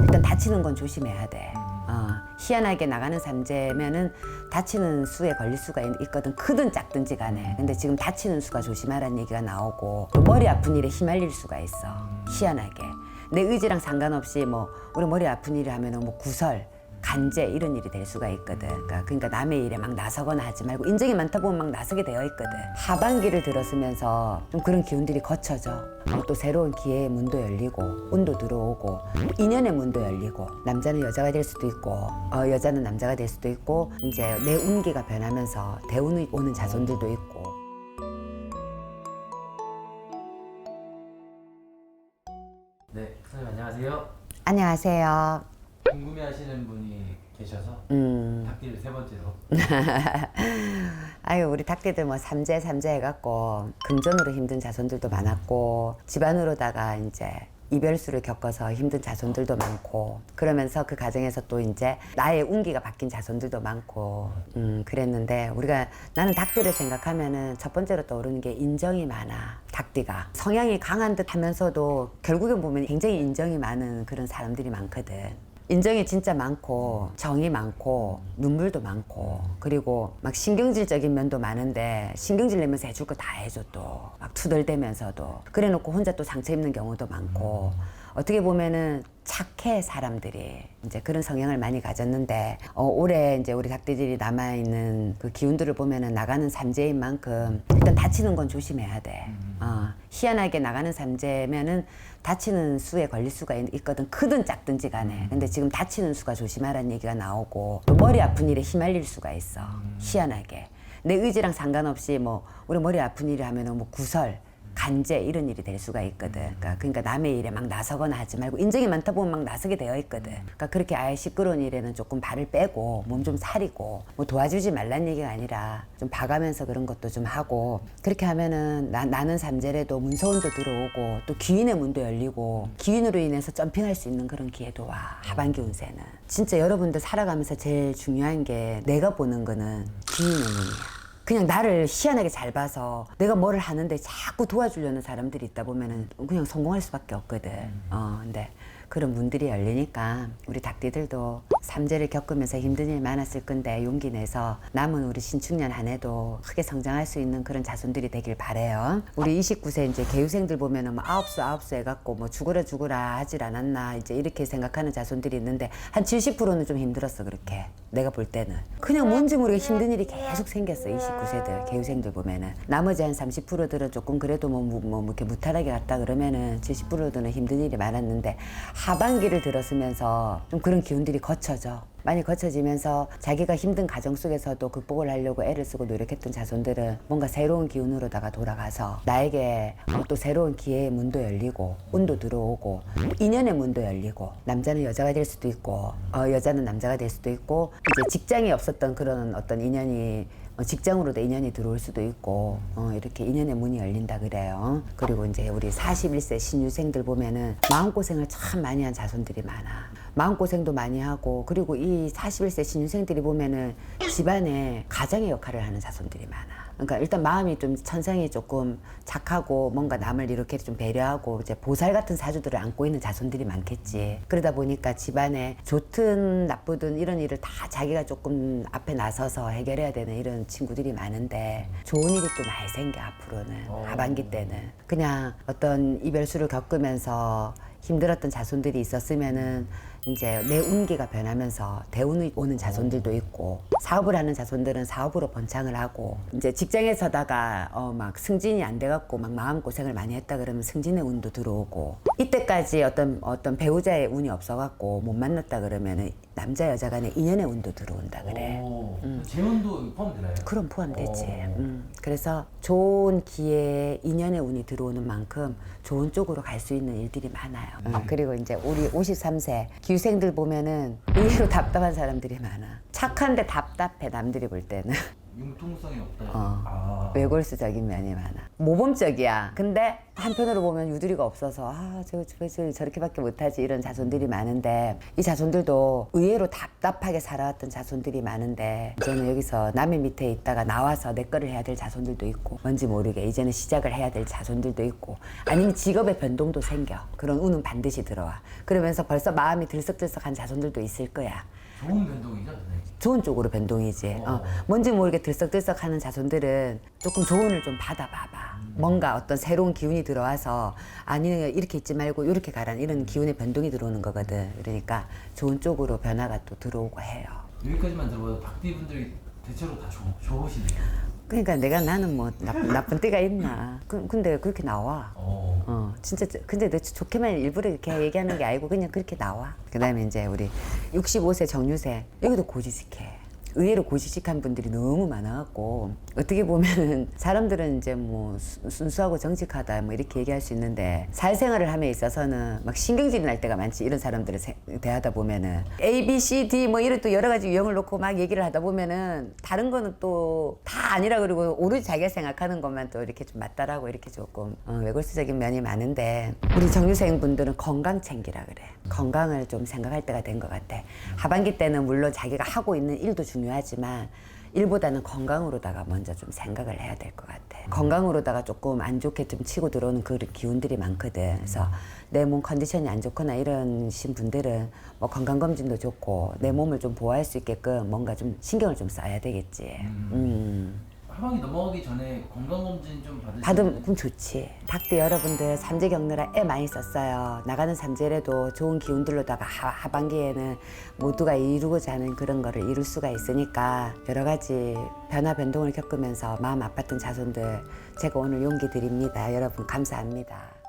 일단 다치는 건 조심해야 돼. 어, 희한하게 나가는 삼재면은 다치는 수에 걸릴 수가 있, 거든 크든 작든지 간에. 근데 지금 다치는 수가 조심하라는 얘기가 나오고 또 머리 아픈 일에 휘말릴 수가 있어. 희한하게. 내 의지랑 상관없이 뭐 우리 머리 아픈 일을 하면은 뭐 구설, 간제 이런 일이 될 수가 있거든. 그러니까, 그러니까 남의 일에 막 나서거나 하지 말고 인정이 많다 보면 막 나서게 되어 있거든. 하반기를 들었으면서 좀 그런 기운들이 거쳐져. 어, 또 새로운 기회의 문도 열리고 운도 들어오고 인연의 문도 열리고 남자는 여자가 될 수도 있고 어, 여자는 남자가 될 수도 있고 이제 내 운기가 변하면서 대운이 오는 자손들도 있고. 네, 선생님 안녕하세요. 안녕하세요. 궁금해하시는 분이 계셔서 음. 닭띠를 세 번째로. 아유 우리 닭띠들 뭐 삼재 삼재 해갖고 금전으로 힘든 자손들도 많았고 집안으로다가 이제 이별수를 겪어서 힘든 자손들도 많고 그러면서 그 과정에서 또 이제 나의 운기가 바뀐 자손들도 많고 음 그랬는데 우리가 나는 닭띠를 생각하면은 첫 번째로 떠오르는 게 인정이 많아 닭띠가. 성향이 강한 듯 하면서도 결국엔 보면 굉장히 인정이 많은 그런 사람들이 많거든 인정이 진짜 많고 정이 많고 눈물도 많고 그리고 막 신경질적인 면도 많은데 신경질 내면서 해줄 거 다 해줘 또. 막 투덜대면서도. 그래놓고 혼자 또 상처 입는 경우도 많고. 어떻게 보면은 착해 사람들이. 이제 그런 성향을 많이 가졌는데 어, 올해 이제 우리 닭띠들이 남아 있는 그 기운들을 보면은 나가는 삼재인 만큼 일단 다치는 건 조심해야 돼. 어, 희한하게 나가는 삼재면은 다치는 수에 걸릴 수가 있, 있거든 크든 작든지 간에. 근데 지금 다치는 수가 조심하라는 얘기가 나오고 또 머리 아픈 일에 휘말릴 수가 있어. 희한하게 내 의지랑 상관없이 뭐 우리 머리 아픈 일을 하면은 뭐 구설 간제 이런 일이 될 수가 있거든. 그러니까, 그러니까 남의 일에 막 나서거나 하지 말고 인정이 많다 보면 막 나서게 되어 있거든. 그러니까 그렇게 아예 시끄러운 일에는 조금 발을 빼고 몸 좀 사리고 뭐 도와주지 말란 얘기가 아니라 좀 봐가면서 그런 것도 좀 하고 그렇게 하면은 나, 나는 삼재래도 문서운도 들어오고 또 기인의 문도 열리고 기인으로 인해서 점핑할 수 있는 그런 기회도 와 하반기 운세는 진짜 여러분들 살아가면서 제일 중요한 게 내가 보는 거는 기인의 문이야. 그냥 나를 희한하게 잘 봐서 내가 뭐를 하는데 자꾸 도와주려는 사람들이 있다 보면은 그냥 성공할 수밖에 없거든. 어, 근데 그런 문들이 열리니까 우리 닭띠들도 삼재를 겪으면서 힘든 일 많았을 건데 용기 내서 남은 우리 신축년 한 해도 크게 성장할 수 있는 그런 자손들이 되길 바래요. 우리 29세 이제 개유생들 보면은 뭐 아홉 수 아홉 수 해갖고 뭐 죽으라 죽으라 하질 않았나 이제 이렇게 생각하는 자손들이 있는데 한 70%는 좀 힘들었어 그렇게. 내가 볼 때는. 그냥 뭔지 모르게 힘든 일이 계속 생겼어 29세들 개유생들 보면은. 나머지 한 30%들은 조금 그래도 뭐, 뭐, 뭐 이렇게 무탈하게 갔다 그러면은 70%들은 힘든 일이 많았는데 하반기를 들었으면서 좀 그런 기운들이 거쳐져. 많이 거쳐지면서 자기가 힘든 가정 속에서도 극복을 하려고 애를 쓰고 노력했던 자손들은 뭔가 새로운 기운으로다가 돌아가서 나에게 어, 또 새로운 기회의 문도 열리고 운도 들어오고 인연의 문도 열리고 남자는 여자가 될 수도 있고 어, 여자는 남자가 될 수도 있고 이제 직장이 없었던 그런 어떤 인연이 어, 직장으로도 인연이 들어올 수도 있고 어, 이렇게 인연의 문이 열린다 그래요. 그리고 이제 우리 41세 신유생들 보면은 마음고생을 참 많이 한 자손들이 많아. 마음고생도 많이 하고 그리고 이 41세 신유생들이 보면은 집안에 가장의 역할을 하는 자손들이 많아. 그러니까 일단 마음이 좀 천성이 조금 착하고 뭔가 남을 이렇게 좀 배려하고 이제 보살 같은 사주들을 안고 있는 자손들이 많겠지. 그러다 보니까 집안에 좋든 나쁘든 이런 일을 다 자기가 조금 앞에 나서서 해결해야 되는 이런 친구들이 많은데 좋은 일이 또 많이 생겨 앞으로는 어. 하반기 때는 그냥 어떤 이별수를 겪으면서 힘들었던 자손들이 있었으면은 이제 내 운기가 변하면서 대운이 오는 자손들도 있고 사업을 하는 자손들은 사업으로 번창을 하고 이제 직장에서다가 어 막 승진이 안 돼갖고 막 마음 고생을 많이 했다 그러면 승진의 운도 들어오고 이때까지 어떤 어떤 배우자의 운이 없어갖고 못 만났다 그러면은 남자 여자 간의 인연의 운도 들어온다 그래. 오, 재혼도 포함되나요? 그럼 포함되지. 어. 음, 그래서 좋은 기회에 인연의 운이 들어오는 만큼 좋은 쪽으로 갈 수 있는 일들이 많아요. 어, 그리고 이제 우리 53세 기생들 보면은 의외로 답답한 사람들이 많아. 착한데 답답해 남들이 볼 때는. 융통성이 없다. 어. 아. 외골수적인 면이 많아. 모범적이야. 근데 한편으로 보면 유두리가 없어서 아, 저, 저, 저 저렇게밖에 못하지 이런 자손들이 많은데 이 자손들도 의외로 답답하게 살아왔던 자손들이 많은데 이제는 여기서 남의 밑에 있다가 나와서 내 거를 해야 될 자손들도 있고 뭔지 모르게 이제는 시작을 해야 될 자손들도 있고 아니면 직업의 변동도 생겨. 그런 운은 반드시 들어와. 그러면서 벌써 마음이 들썩들썩한 자손들도 있을 거야. 좋은 변동이죠. 좋은 쪽으로 변동이지. 어, 어. 뭔지 모르게 들썩들썩 하는 자손들은 조금 조언을 좀 받아봐봐. 뭔가 어떤 새로운 기운이 들어와서 아니 이렇게 있지 말고 이렇게 가라는 이런 기운의 변동이 들어오는 거거든. 그러니까 좋은 쪽으로 변화가 또 들어오고 해요. 여기까지만 들어봐도 박디 분들이 대체로 다 좋, 좋으시네요. 그러니까 내가 나는 뭐 나, 나쁜 때가 있나. 그, 근데 그렇게 나와. 어. 어, 진짜, 저- 근데 너 좋게만 일부러 이렇게 얘기하는 게 아니고 그냥 그렇게 나와. 그 다음에 이제 우리 65세 정유세. 여기도 고지식해. 의외로 고지식한 분들이 너무 많아갖고 어떻게 보면은 사람들은 이제 뭐 수- 순수하고 정직하다 뭐 이렇게 얘기할 수 있는데 사회생활을 함에 있어서는 막 신경질이 날 때가 많지 이런 사람들을 세- 대하다 보면은. A, B, C, D 뭐 이런 또 여러 가지 유형을 놓고 막 얘기를 하다 보면은 다른 거는 또 다 아니라 그러고 오로지 자기가 생각하는 것만 또 이렇게 좀 맞다라고 이렇게 조금 어, 외골수적인 면이 많은데 우리 정유생 분들은 건강 챙기라 그래. 건강을 좀 생각할 때가 된 것 같아. 하반기 때는 물론 자기가 하고 있는 일도 중요 하지만 일보다는 건강으로다가 먼저 좀 생각을 해야 될 것 같아. 건강으로다가 조금 안 좋게 좀 치고 들어오는 그런 기운들이 많거든. 그래서 내 몸 컨디션이 안 좋거나 이런신 분들은 뭐 건강 검진도 좋고 내 몸을 좀 보호할 수 있게끔 뭔가 좀 신경을 좀 써야 되겠지. 음. 하반기 넘어가기 전에 건강검진 좀 받으시면 받으면 좋지. 닭띠 여러분들 삼재 겪느라 애 많이 썼어요. 나가는 삼재라도 좋은 기운 들로다가 하, 하반기에는 모두가 이루고자 하는 그런 거를 이룰 수가 있으니까 여러 가지 변화 변동을 겪으면서 마음 아팠던 자손들 제가 오늘 용기 드립니다. 여러분 감사합니다.